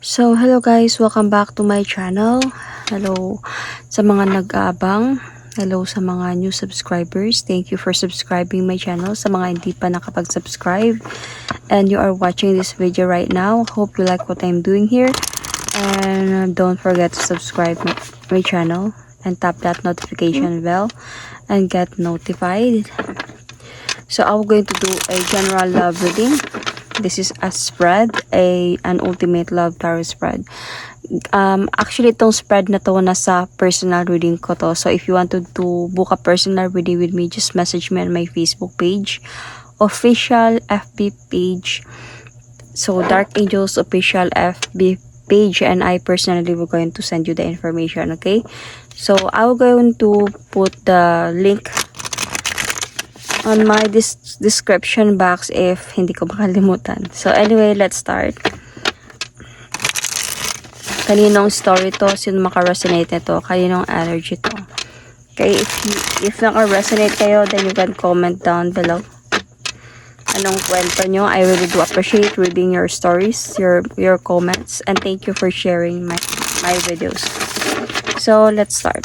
So, hello guys, welcome back to my channel. Hello sa mga nag-aabang. Hello sa mga new subscribers. Thank you for subscribing my channel. Sa mga hindi pa nakapag-subscribe and you are watching this video right now, hope you like what I'm doing here. And don't forget to subscribe my, channel and tap that notification bell and get notified. So, I'm going to do a general love reading. This is a spread, a an ultimate love tarot spread. Um, actually, itong spread na to nasa personal reading ko to. So, if you wanted to book a personal reading with me, just message me on my Facebook page, official FB page. So, Dark Angels official FB page and I personally will going to send you the information, okay? So, I'm going to put the link on my dis- description box if hindi ko makalimutan. So anyway, let's start. Kaninong story to? Sino maka-resonate nito? Kaninong energy to? Okay, if, you, if naka-resonate kayo, then you can comment down below. Anong kwento nyo? I really do appreciate reading your stories, your your comments, and thank you for sharing my my videos. So, let's start.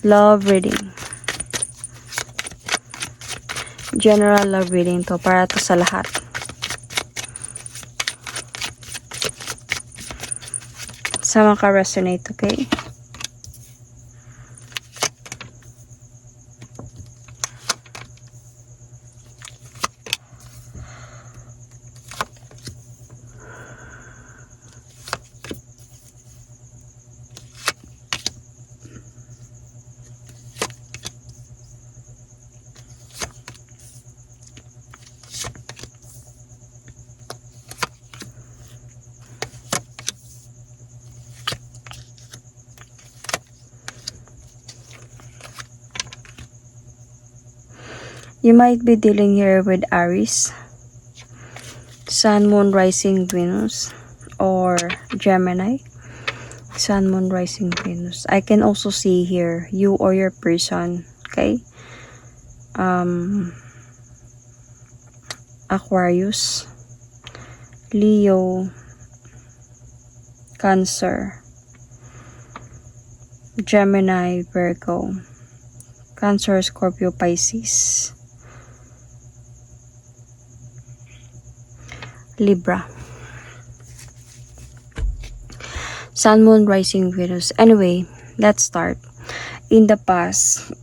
Love reading. General love reading to para to sa lahat. Sa maka-resonate, okay? You might be dealing here with Aries, Sun, Moon, Rising, Venus, or Gemini. Sun, Moon, Rising, Venus. I can also see here you or your person, okay? Um, Aquarius, Leo, Cancer, Gemini, Virgo, Cancer, Scorpio, Pisces. Libra. Sun, Moon, Rising, Venus. Anyway, let's start. In the past,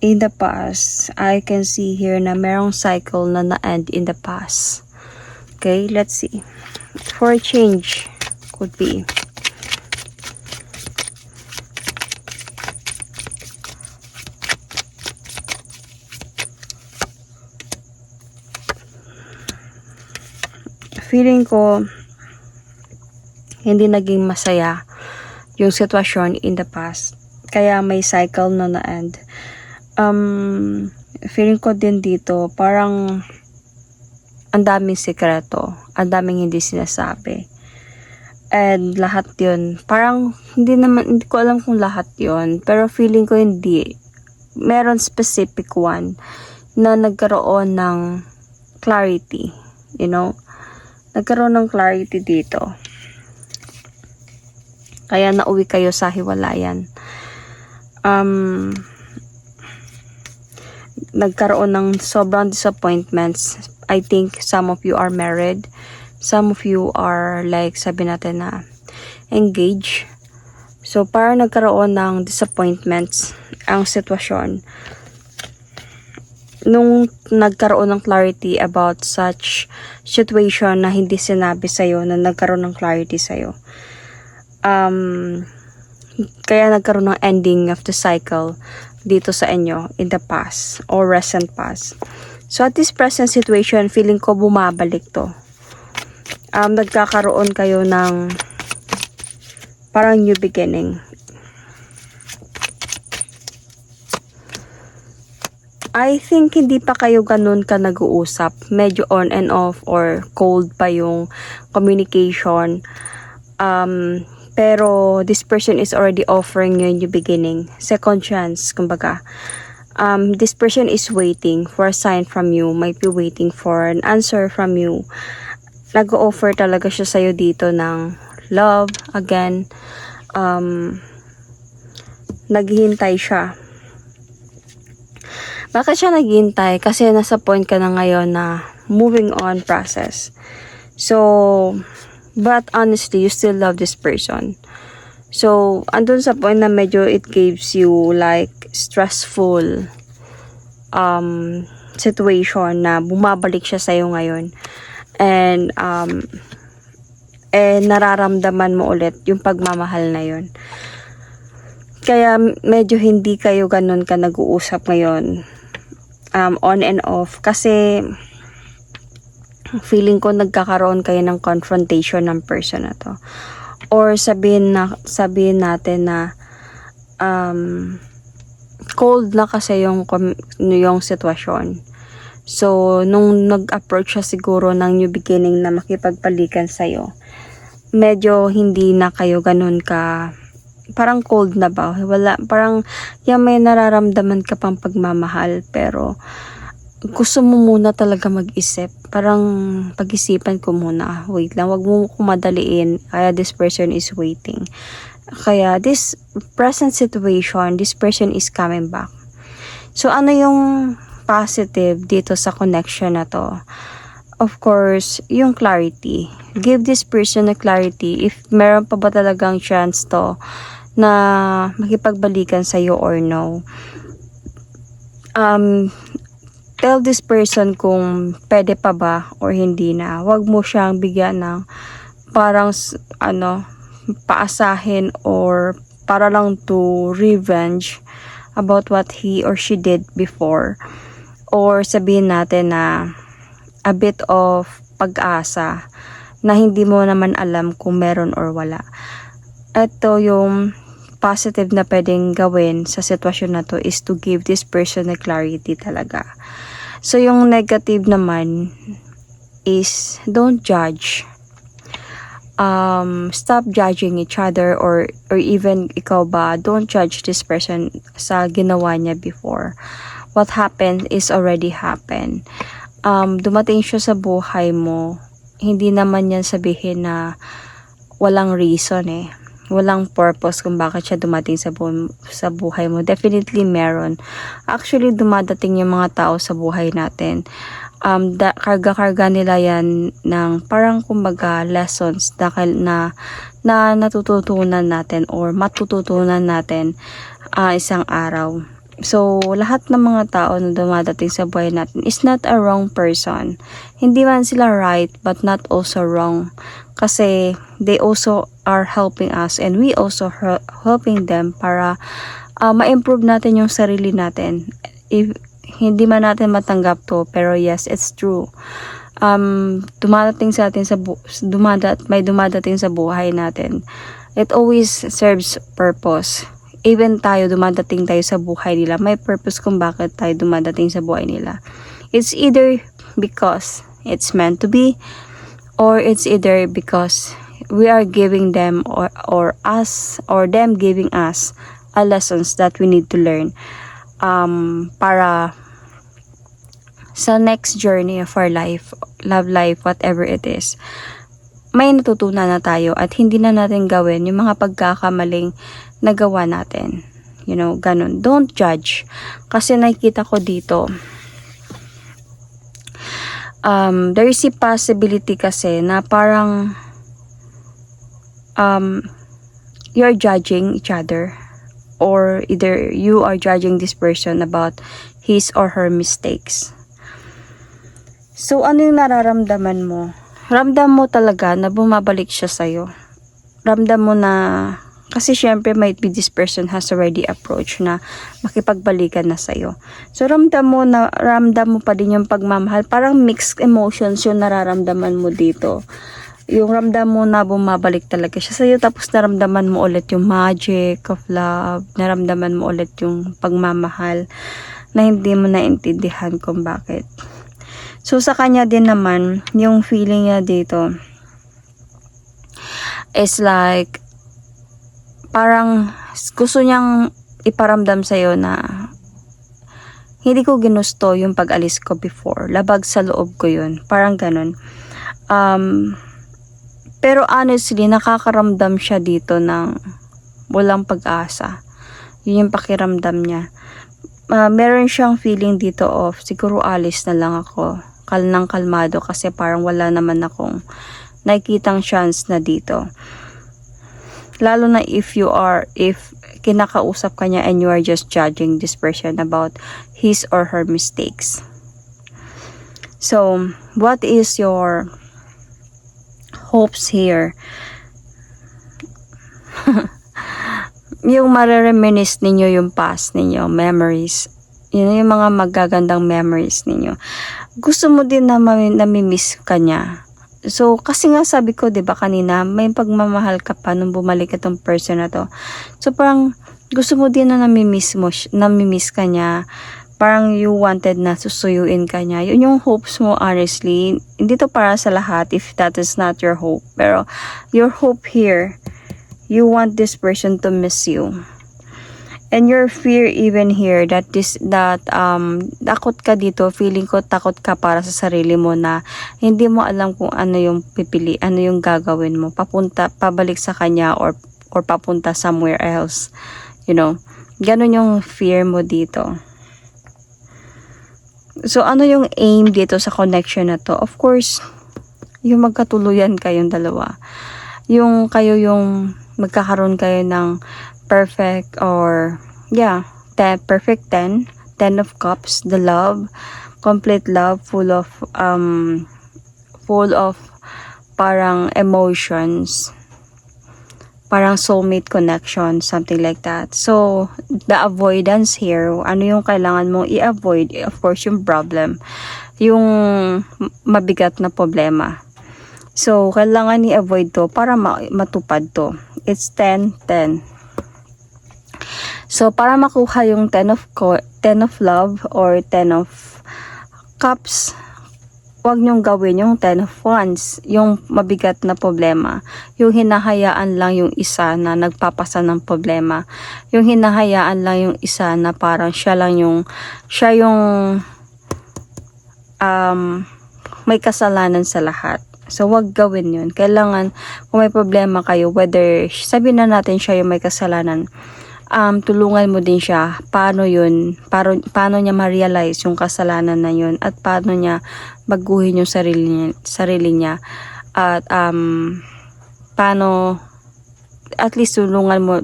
in the past, I can see here na merong cycle na na-end in the past. Okay, let's see. For a change, could be. Feeling ko hindi naging masaya yung sitwasyon in the past. Kaya may cycle na na-end. Um, feeling ko din dito, parang ang daming sikreto, ang daming hindi sinasabi. And lahat yun, parang hindi naman, hindi ko alam kung lahat yun, pero feeling ko hindi. Meron specific one na nagkaroon ng clarity, you know, nagkaroon ng clarity dito. Kaya nauwi kayo sa hiwalayan. Um, nagkaroon ng sobrang disappointments. I think some of you are married. Some of you are like, sabi natin na, engaged. So, para nagkaroon ng disappointments ang sitwasyon nung nagkaroon ng clarity about such situation na hindi sinabi sa'yo, na nagkaroon ng clarity sa'yo. Um, kaya nagkaroon ng ending of the cycle dito sa inyo in the past or recent past. So at this present situation, feeling ko bumabalik to. Um, nagkakaroon kayo ng parang new beginning. I think hindi pa kayo ganun ka nag-uusap. Medyo on and off or cold pa yung communication. Um, pero this person is already offering you a new beginning. Second chance, kumbaga. Um, this person is waiting for a sign from you. Might be waiting for an answer from you. nag-offer talaga siya sa'yo dito ng love. Again, um, naghihintay siya. Bakit siya naghihintay? Kasi nasa point ka na ngayon na moving on process. So, but honestly, you still love this person. So, andun sa point na medyo it gives you like stressful um, situation na bumabalik siya sa'yo ngayon. And, um, eh, nararamdaman mo ulit yung pagmamahal na yun. Kaya medyo hindi kayo ganun ka nag-uusap ngayon. Um, on and off. Kasi feeling ko nagkakaroon kayo ng confrontation ng person na to. Or sabihin na sabihin natin na um, cold na kasi yung yung sitwasyon. So, nung nag-approach siya siguro ng new beginning na makipagpalikan sa'yo, medyo hindi na kayo ganun ka parang cold na ba? Wala, parang yan may nararamdaman ka pang pagmamahal pero gusto mo muna talaga mag-isip. Parang pag-isipan ko muna. Wait lang, wag mo kumadaliin. Kaya this person is waiting. Kaya this present situation, this person is coming back. So ano yung positive dito sa connection na to? Of course, yung clarity. Give this person a clarity if meron pa ba talagang chance to na makipagbalikan sa'yo or no. Um, tell this person kung pwede pa ba or hindi na. Huwag mo siyang bigyan ng parang ano, paasahin or para lang to revenge about what he or she did before. Or sabihin natin na a bit of pag-asa na hindi mo naman alam kung meron or wala. Ito yung positive na pwedeng gawin sa sitwasyon na to is to give this person a clarity talaga. So, yung negative naman is don't judge. Um, stop judging each other or or even ikaw ba, don't judge this person sa ginawa niya before. What happened is already happened. Um, dumating siya sa buhay mo, hindi naman yan sabihin na walang reason eh. Walang purpose kung bakit siya dumating sa, bu- sa buhay mo. Definitely meron. Actually, dumadating yung mga tao sa buhay natin. Um, da, karga-karga nila yan ng parang kumbaga lessons dahil na, na natututunan natin or matututunan natin ah, isang araw. So, lahat ng mga tao na dumadating sa buhay natin is not a wrong person. Hindi man sila right, but not also wrong. Kasi they also are helping us and we also hel- helping them para ah, ma-improve natin yung sarili natin. If hindi man natin matanggap to, pero yes, it's true. Um, dumadating sa atin sa bu- dumadat may dumadating sa buhay natin. It always serves purpose even tayo dumadating tayo sa buhay nila, may purpose kung bakit tayo dumadating sa buhay nila. It's either because it's meant to be or it's either because we are giving them or, or us or them giving us a lessons that we need to learn um, para sa next journey of our life, love life, whatever it is, may natutunan na tayo at hindi na natin gawin yung mga pagkakamaling nagawa natin. You know, ganun. Don't judge. Kasi nakikita ko dito, um, there is a possibility kasi na parang um, you're judging each other or either you are judging this person about his or her mistakes. So, ano yung nararamdaman mo? Ramdam mo talaga na bumabalik siya sa'yo. Ramdam mo na, kasi syempre might be this person has already approached na makipagbalikan na sa'yo. So, ramdam mo na, ramdam mo pa din yung pagmamahal. Parang mixed emotions yung nararamdaman mo dito. Yung ramdam mo na bumabalik talaga siya sa'yo. Tapos naramdaman mo ulit yung magic of love. Naramdaman mo ulit yung pagmamahal na hindi mo naintindihan kung bakit. So, sa kanya din naman, yung feeling niya dito is like, parang gusto niyang iparamdam sa'yo na hindi ko ginusto yung pag-alis ko before. Labag sa loob ko yun. Parang ganun. Um, pero honestly, nakakaramdam siya dito ng walang pag-asa. Yun yung pakiramdam niya. Ah, meron siyang feeling dito of siguro alis na lang ako. Kalnang kalmado kasi parang wala naman akong nakikitang chance na dito. Lalo na if you are, if kinakausap ka niya and you are just judging this person about his or her mistakes. So, what is your hopes here? yung marereminis ninyo yung past ninyo, memories. Yun yung mga magagandang memories ninyo. Gusto mo din na namimiss ka niya. So, kasi nga sabi ko, di ba kanina, may pagmamahal ka pa nung bumalik itong person na to. So, parang gusto mo din na namimiss mo, namimiss ka niya. Parang you wanted na susuyuin ka niya. Yun yung hopes mo, honestly. Hindi to para sa lahat if that is not your hope. Pero, your hope here, you want this person to miss you. And your fear even here that this that um takot ka dito, feeling ko takot ka para sa sarili mo na hindi mo alam kung ano yung pipili, ano yung gagawin mo, papunta pabalik sa kanya or or papunta somewhere else. You know, ganun yung fear mo dito. So ano yung aim dito sa connection na to? Of course, yung magkatuluyan kayong dalawa. Yung kayo yung magkakaroon kayo ng perfect or yeah, ten, perfect 10, 10 of cups, the love, complete love, full of um full of parang emotions, parang soulmate connection, something like that. So, the avoidance here, ano yung kailangan mong i-avoid? Of course, yung problem, yung mabigat na problema. So, kailangan i-avoid to para ma- matupad to. It's 10, 10. So, para makuha yung 10 of, co- 10 of love or 10 of cups, huwag niyong gawin yung 10 of wands, yung mabigat na problema. Yung hinahayaan lang yung isa na nagpapasa ng problema. Yung hinahayaan lang yung isa na parang siya lang yung, siya yung um, may kasalanan sa lahat. So, wag gawin yun. Kailangan, kung may problema kayo, whether, sabihin na natin siya yung may kasalanan, um, tulungan mo din siya paano yun, paano, paano niya ma-realize yung kasalanan na yun at paano niya baguhin yung sarili niya, sarili niya at um, paano at least tulungan mo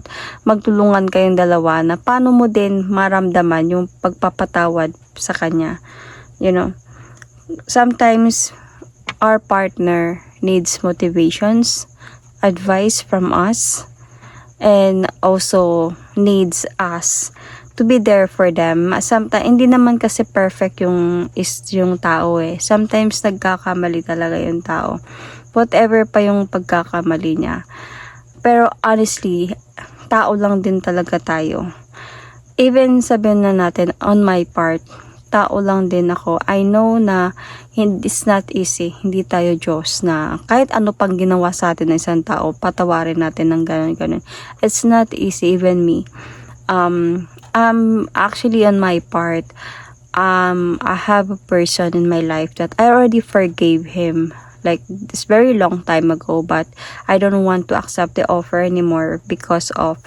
magtulungan kayong dalawa na paano mo din maramdaman yung pagpapatawad sa kanya you know sometimes our partner needs motivations advice from us and also needs us to be there for them. Sometimes, hindi naman kasi perfect yung is yung tao eh. Sometimes nagkakamali talaga yung tao. Whatever pa yung pagkakamali niya. Pero honestly, tao lang din talaga tayo. Even sabihin na natin, on my part, tao lang din ako. I know na it's not easy. Hindi tayo Diyos na kahit ano pang ginawa sa atin ng isang tao, patawarin natin ng ganun ganun. It's not easy, even me. Um, um, actually on my part, um, I have a person in my life that I already forgave him like this very long time ago but I don't want to accept the offer anymore because of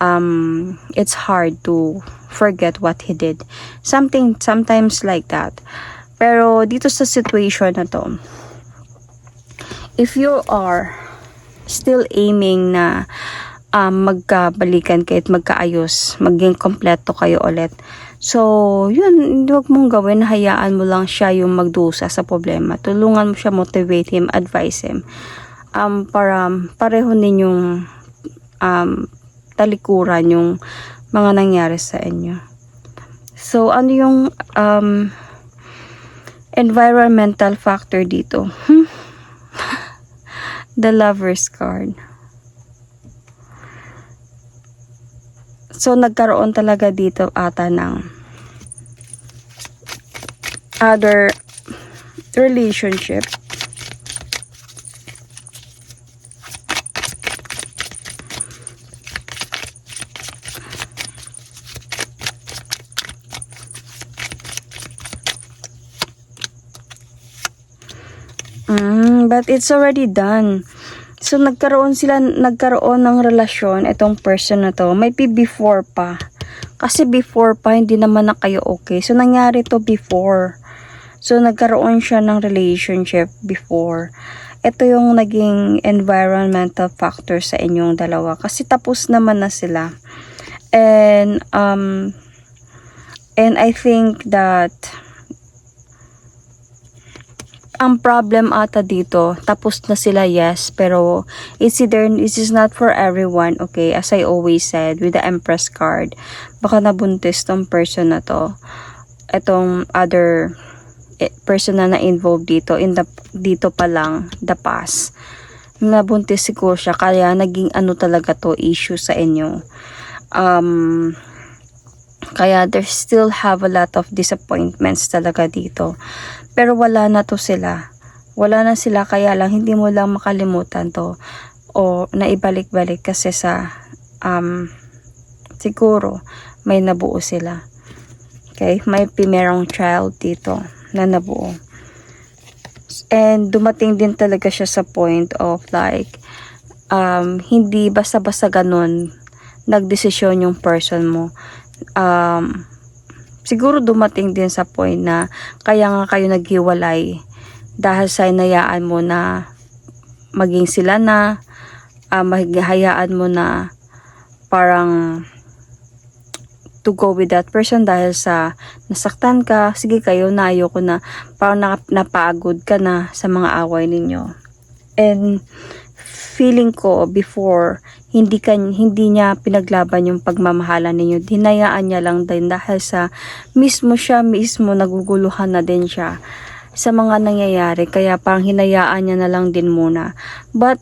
um it's hard to forget what he did something sometimes like that pero dito sa situation na to if you are still aiming na um, magkabalikan kayo at magkaayos, maging kompleto kayo ulit. So, yun, huwag mong gawin, hayaan mo lang siya yung magdusa sa problema. Tulungan mo siya, motivate him, advise him. Um, para pareho ninyong um, talikuran yung mga nangyari sa inyo. So, ano yung um, environmental factor dito? Hmm? The lover's card. So, nagkaroon talaga dito ata ng other relationship. Mm, But it's already done. So, nagkaroon sila, nagkaroon ng relasyon, itong person na to. May be before pa. Kasi before pa, hindi naman na kayo okay. So, nangyari to before. So, nagkaroon siya ng relationship before. Ito yung naging environmental factor sa inyong dalawa. Kasi tapos naman na sila. And, um, and I think that, ang problem ata dito, tapos na sila, yes, pero it's either, this is not for everyone, okay? As I always said, with the Empress card, baka nabuntis tong person na to. Itong other eh, person na na-involved dito, in the, dito pa lang, the past. Nabuntis siguro siya, kaya naging ano talaga to, issue sa inyo. Um, kaya there still have a lot of disappointments talaga dito. Pero wala na to sila. Wala na sila kaya lang hindi mo lang makalimutan to o naibalik-balik kasi sa um, siguro may nabuo sila. Okay? May pimerong child dito na nabuo. And dumating din talaga siya sa point of like um, hindi basta-basta ganun nagdesisyon yung person mo. Um, siguro dumating din sa point na kaya nga kayo naghiwalay dahil sa inayaan mo na maging sila na uh, maghihayaan mo na parang to go with that person dahil sa nasaktan ka, sige kayo na ayoko na parang na, napagod ka na sa mga away ninyo. And feeling ko before hindi kan hindi niya pinaglaban yung pagmamahalan ninyo. Dinayaan niya lang din dahil sa mismo siya mismo naguguluhan na din siya sa mga nangyayari kaya parang hinayaan niya na lang din muna. But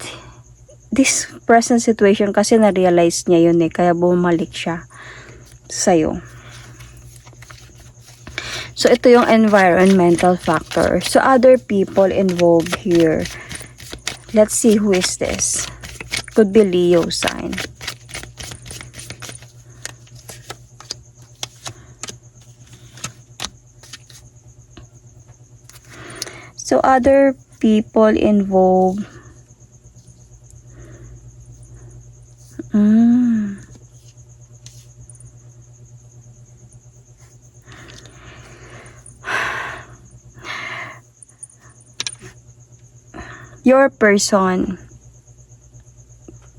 this present situation kasi na-realize niya yun eh kaya bumalik siya sa'yo. So, ito yung environmental factor. So, other people involved here. Let's see who is this. Could be Leo sign. So, other people involved. Mm. Your person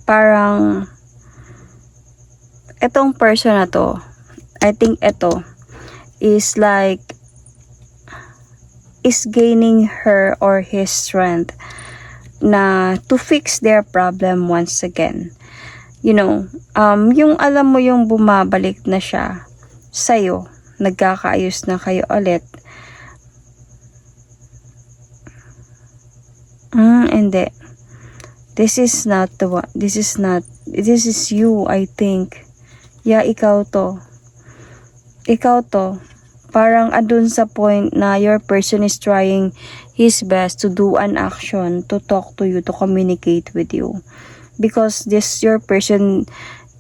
parang etong person na to, I think ito is like is gaining her or his strength na to fix their problem once again. You know, um, yung alam mo yung bumabalik na siya sa'yo, nagkakaayos na kayo ulit. Mm, hindi. This is not the one. This is not. This is you, I think. Yeah, ikaw to. Ikaw to. Parang adun sa point na your person is trying his best to do an action, to talk to you, to communicate with you. Because this your person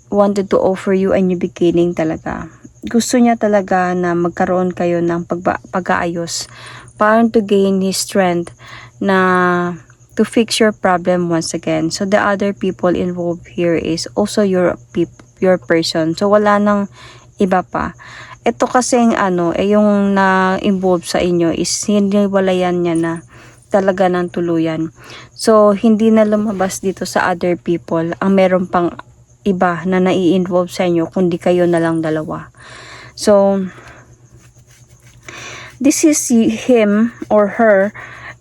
wanted to offer you a new beginning talaga. Gusto niya talaga na magkaroon kayo ng pag-aayos. Parang to gain his strength na to fix your problem once again. So the other people involved here is also your your person. So wala nang iba pa. Ito kasing ano, eh yung na-involve sa inyo is hiniwalayan niya na talaga ng tuluyan. So hindi na lumabas dito sa other people ang meron pang iba na nai-involve sa inyo kundi kayo na lang dalawa. So this is him or her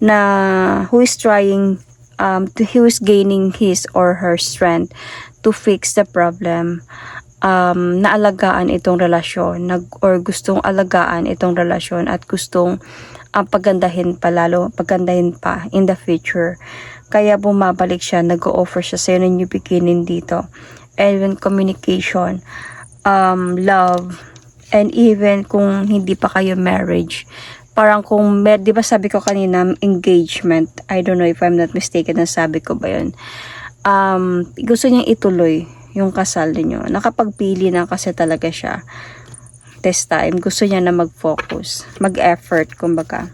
na who is trying um, to who is gaining his or her strength to fix the problem. Um, naalagaan itong relasyon nag, or gustong alagaan itong relasyon at gustong uh, pagandahin pa lalo pagandahin pa in the future. Kaya bumabalik siya nag-offer siya sa ng new beginning dito. And when communication um, love and even kung hindi pa kayo marriage parang kung, di ba sabi ko kanina, engagement, I don't know if I'm not mistaken na sabi ko ba yun, um, gusto niyang ituloy yung kasal niyo Nakapagpili na kasi talaga siya this time. Gusto niya na mag-focus, mag-effort, kumbaga.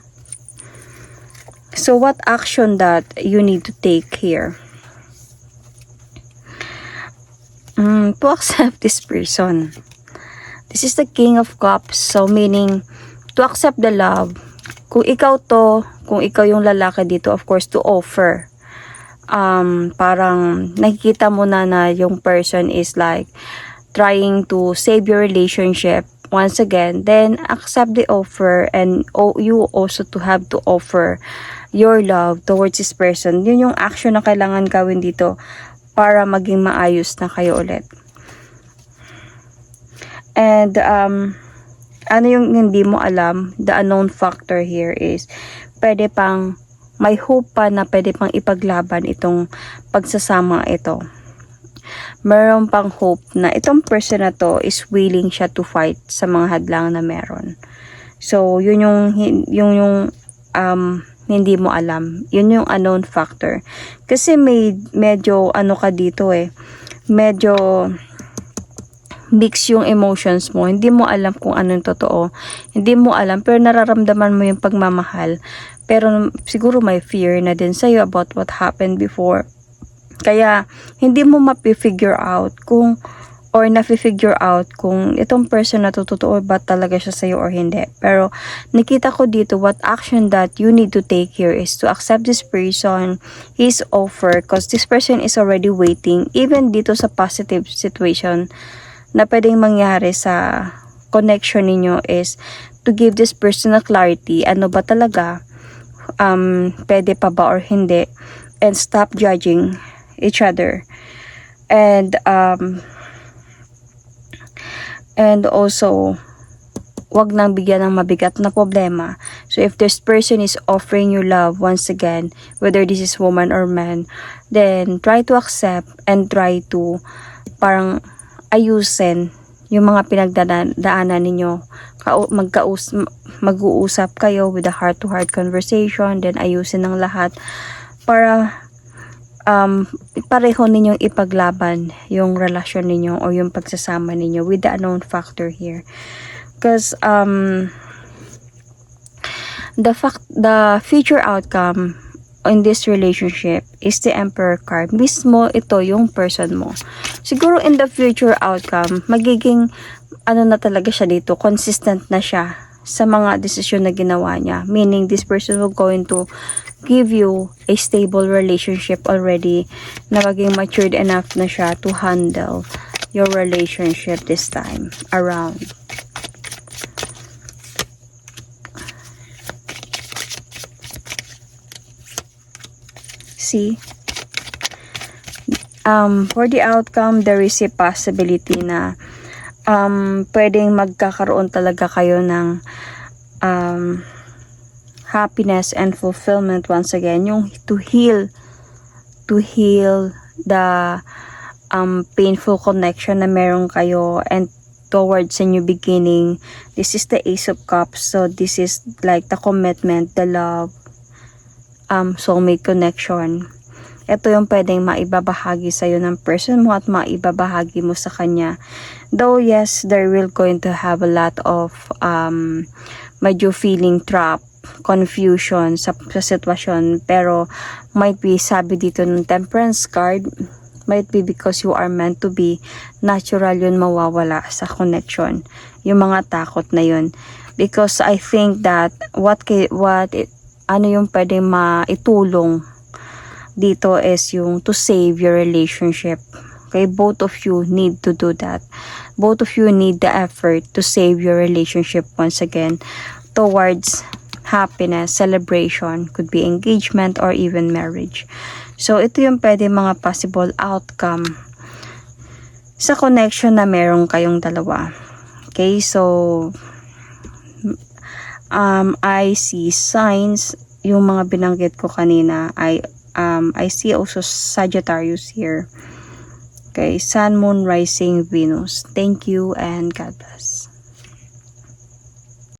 So what action that you need to take here? Mm, to accept this person. This is the King of Cups. So meaning, to accept the love. Kung ikaw to, kung ikaw yung lalaki dito, of course, to offer. Um, parang nakikita mo na na yung person is like trying to save your relationship once again, then accept the offer and you also to have to offer your love towards this person. Yun yung action na kailangan gawin dito para maging maayos na kayo ulit. And um, ano yung hindi mo alam, the unknown factor here is pwede pang may hope pa na pwede pang ipaglaban itong pagsasama ito. Meron pang hope na itong person na to is willing siya to fight sa mga hadlang na meron. So, yun yung, yung, yung um, hindi mo alam. Yun yung unknown factor. Kasi may medyo ano ka dito eh. Medyo mix yung emotions mo. Hindi mo alam kung anong totoo. Hindi mo alam pero nararamdaman mo yung pagmamahal. Pero siguro may fear na din sa'yo about what happened before. Kaya hindi mo mapifigure out kung or nafi-figure out kung itong person na to totoo ba talaga siya sa'yo or hindi. Pero nakita ko dito what action that you need to take here is to accept this person, his offer, because this person is already waiting even dito sa positive situation na pwedeng mangyari sa connection ninyo is to give this person a clarity ano ba talaga um, pwede pa ba or hindi and stop judging each other and um, and also wag nang bigyan ng mabigat na problema. So if this person is offering you love once again, whether this is woman or man, then try to accept and try to parang ayusin yung mga pinagdadaanan ninyo. Kau- magkaus mag-uusap kayo with a heart-to-heart conversation, then ayusin ng lahat para um, pareho ninyong ipaglaban yung relasyon ninyo o yung pagsasama ninyo with the unknown factor here. Because um, the fact, the future outcome in this relationship is the emperor card. Mismo ito yung person mo. Siguro in the future outcome, magiging ano na talaga siya dito, consistent na siya sa mga desisyon na ginawa niya. Meaning, this person will going to give you a stable relationship already na maging matured enough na siya to handle your relationship this time around. See? Um, for the outcome, there is a possibility na um, pwedeng magkakaroon talaga kayo ng um, happiness and fulfillment once again. Yung to heal, to heal the um, painful connection na meron kayo and towards a new beginning. This is the Ace of Cups. So, this is like the commitment, the love, um, soulmate connection. Ito yung pwedeng maibabahagi sa'yo ng person mo at maibabahagi mo sa kanya. Though yes, there will going to have a lot of um, medyo feeling trap, confusion sa, sa sitwasyon. Pero might be sabi dito ng temperance card, might be because you are meant to be natural yun mawawala sa connection. Yung mga takot na yun. Because I think that what, what it, ano yung pwedeng maitulong dito is yung to save your relationship. Okay, both of you need to do that. Both of you need the effort to save your relationship once again towards happiness, celebration, could be engagement or even marriage. So, ito yung pwede mga possible outcome sa connection na meron kayong dalawa. Okay, so um, I see signs. Yung mga binanggit ko kanina I um, I see also Sagittarius here. Okay Sun Moon Rising Venus. Thank you and God bless